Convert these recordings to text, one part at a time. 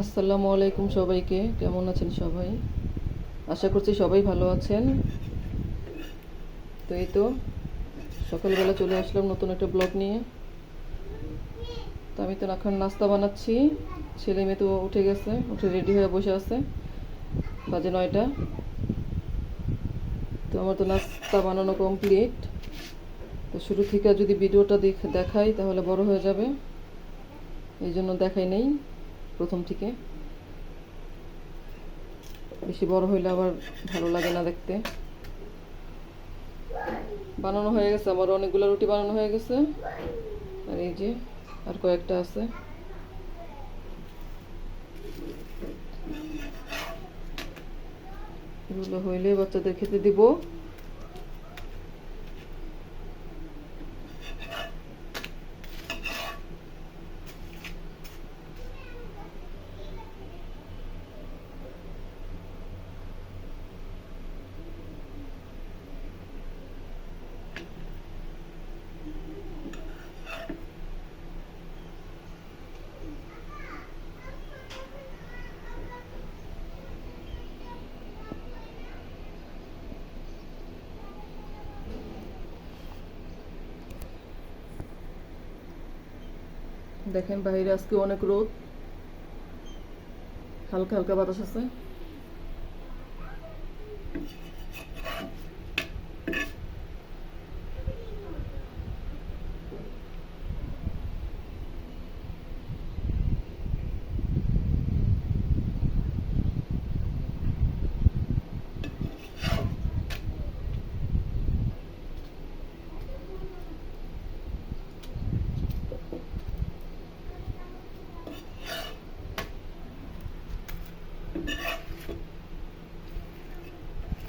আসসালামু আলাইকুম সবাইকে। কেমন আছেন সবাই? আশা করছি সবাই ভালো আছেন। তো এই তো, সকালবেলা চলে আসলাম নতুন একটা ব্লগ নিয়ে। তো আমি তো এখন নাস্তা বানাচ্ছি। ছেলে মেয়ে তো উঠে গেছে, উঠে রেডি হয়ে বসে আছে। বাজে নয়টা। তো আমার তো নাস্তা বানানো কমপ্লিট তো শুরু থেকে যদি ভিডিওটা দেখ, দেখাই তাহলে বড় হয়ে যাবে। এই জন্য দেখাই নেই। প্রথম থেকে। বেশি বড় হইলে আবার ভালো লাগে না দেখতে। বানানো হয়ে গেছে, আমার অনেকগুলো রুটি বানানো হয়ে গেছে। আর এই যে, আর কয়েকটা আছে। এগুলো হইলে বাচ্চাদের খেতে দিব। দেখেন বাইরে আজকে অনেক রোদ। হালকা হালকা বাতাস আছে।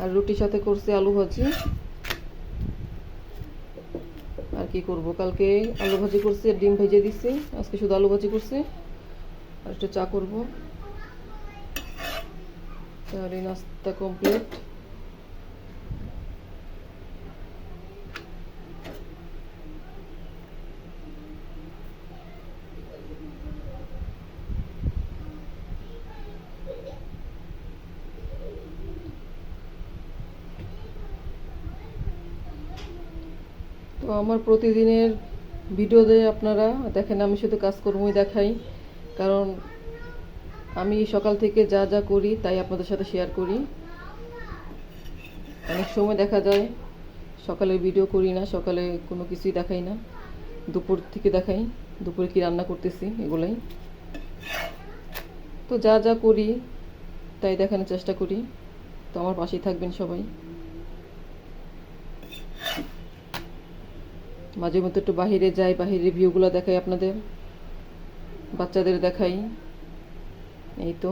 আর রুটির সাথে করছি আলু ভাজি। আর কি করব? কালকে আলু ভাজি করছি ডিম ভেজে দিছি। আজকে শুধু আলু ভাজি করছি। আর একটু চা করব। তাহলে নাস্তা কমপ্লিট। তো আমার প্রতিদিনের ভিডিওতে আপনারা দেখেন, আমি শুধু কাজকর্মই দেখাই। কারণ আমি সকাল থেকে যা যা করি, তাই আপনাদের সাথে শেয়ার করি। অনেক সময় দেখা যায়, সকালে ভিডিও করি না, সকালে কোনো কিছুই দেখাই না। দুপুর থেকে দেখাই, দুপুরে কি রান্না করতেছি, এগুলাই। তো যা যা করি, তাই দেখানোর চেষ্টা করি। তো আমার পাশেই থাকবেন সবাই। মাঝে মধ্যে একটু বাহিরে যাই বাহিরের ভিউগুলো দেখাই আপনাদের বাচ্চাদের দেখাই। এই তো।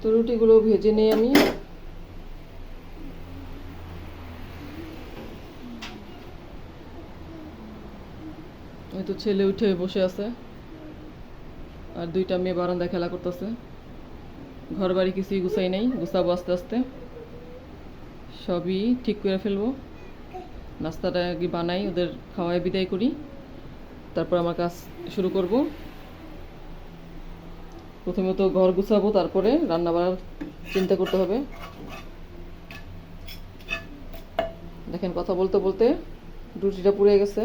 তো রুটিগুলো ভেজে নিই আমি। এই তো ছেলে উঠে বসে আছে। আর দুইটা মেয়ে বারান্দায় খেলা করতেছে। ঘর বাড়ি কিছুই গুছাই নেই, গুছাবো আস্তে আস্তে। সবই ঠিক করে ফেলব। নাস্তাটা আগে বানাই, ওদের খাওয়ায় বিদায় করি। তারপর আমার কাজ শুরু করব। প্রথমে তো ঘর গুছাবো, তারপরে রান্না বাড়ার চিন্তা করতে হবে। দেখেন কথা বলতে বলতে রুটিটা পুড়ে গেছে।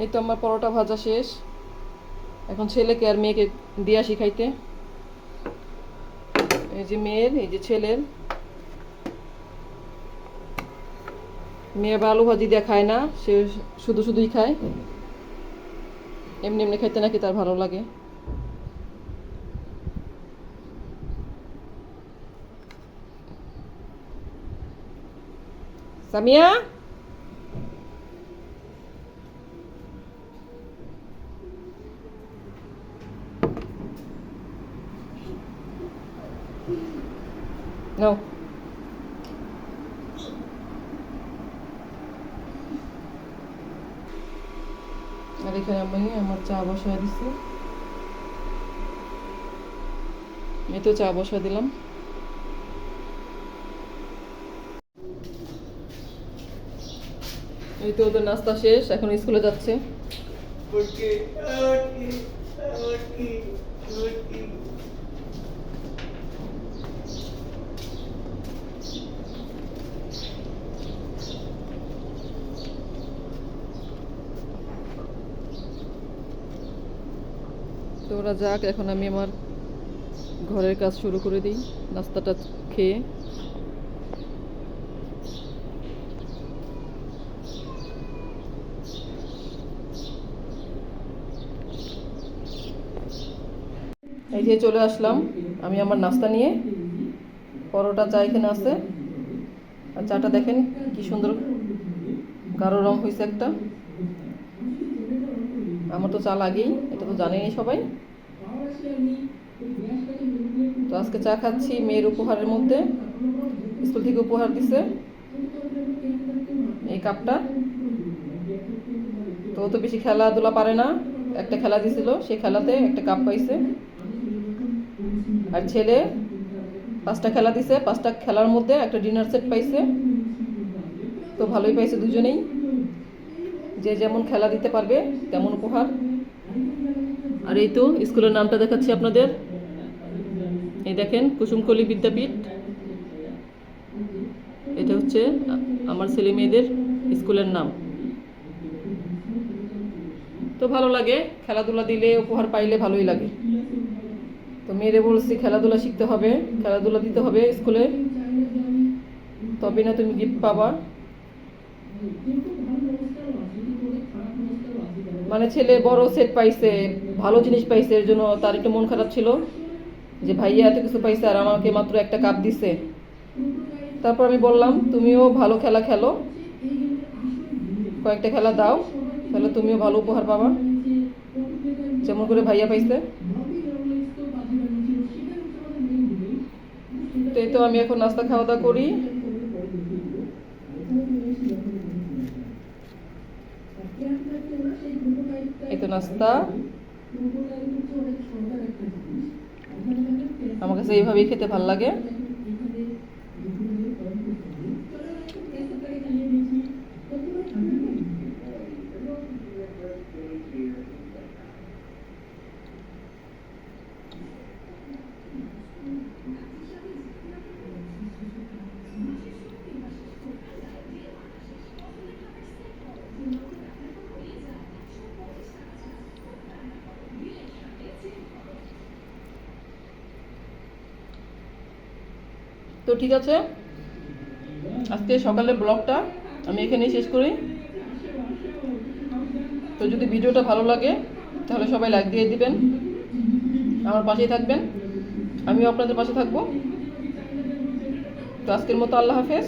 এই তো আমার পরোটা ভাজা শেষ। এখন ছেলেকে আর মেয়েকে দিয়া শিখাইতে। এই যে মেয়ের, এই যে ছেলের। মেয়ে আলু ভাজি দিয়ে খায় না, সে শুধু শুধুই খায়। এমনি এমনি খাইতে নাকি তার ভালো লাগে। সামিয়া? নাও আর এখানে আমি আমার চা বসায় দিচ্ছি এই তো চা বসায় দিলাম। এই তো ওদের নাস্তা শেষ, এখন স্কুলে যাচ্ছে। ওরা যাক, এখন আমি আমার ঘরের কাজ শুরু করে দিই, নাস্তাটা খেয়ে। এই যে চলে আসলাম, আমি আমার নাস্তা নিয়ে। পরোটা চা এখানে আছে। আর চাটা দেখেন কি সুন্দর, গাঢ় রং হয়েছে একটা। আমার তো চা লাগেই, এটা তো জানেনি সবাই। তো আজকে চা খাচ্ছি মেয়ের উপহারের মধ্যে। স্কুল থেকে উপহার দিছে। এই কাপটা। তো ও তো বেশি খেলাধুলা পারে না। একটা খেলা দিছিল সেই খেলাতে একটা কাপ পাইছে। আর ছেলে পাঁচটা খেলা দিছে, পাঁচটা খেলার মধ্যে একটা ডিনার সেট পাইছে। তো ভালোই পাইছে দুজনেই। যে যেমন খেলা দিতে পারবে, তেমন উপহার। আর এই তো, স্কুলের নামটা দেখাচ্ছি আপনাদের। এই দেখেন, কুসুমকলি বিদ্যাপীঠ। এটা হচ্ছে আমার ছেলে মেয়েদের স্কুলের নাম। তো ভালো লাগে, খেলাধুলা দিলে উপহার পাইলে ভালোই লাগে। তো মেয়েরে বলছি, খেলাধুলা শিখতে হবে, খেলাধুলা দিতে হবে স্কুলে। তবে না তুমি গিফট পাবা। মানে ছেলে বড় সেট পাইছে, ভালো জিনিস পাইছে, এর জন্য তার একটু মন খারাপ ছিল যে ভাইয়া এত কিছু পাইছে আর আমাকে মাত্র একটা কাপ দিছে। তারপর আমি বললাম, তুমিও ভালো খেলা খেলো। কয়েকটা খেলা দাও, তাহলে তুমিও ভালো উপহার পাবা। যেমন করে ভাইয়া পাইছে। তো এই তো আমি এখন নাস্তা খাওয়া দাওয়া করি। এই তো নাস্তা। আমার কাছে এইভাবেই খেতে ভালো লাগে। তো ঠিক আছে। আজকে সকালে ব্লগটা আমি এখানেই শেষ করি। তো যদি ভিডিওটা ভালো লাগে, তাহলে সবাই লাইক দিয়ে দিবেন। আমার পাশেই থাকবেন। আমিও আপনাদের পাশে থাকব। তো আজকের মতো আল্লাহ হাফেজ।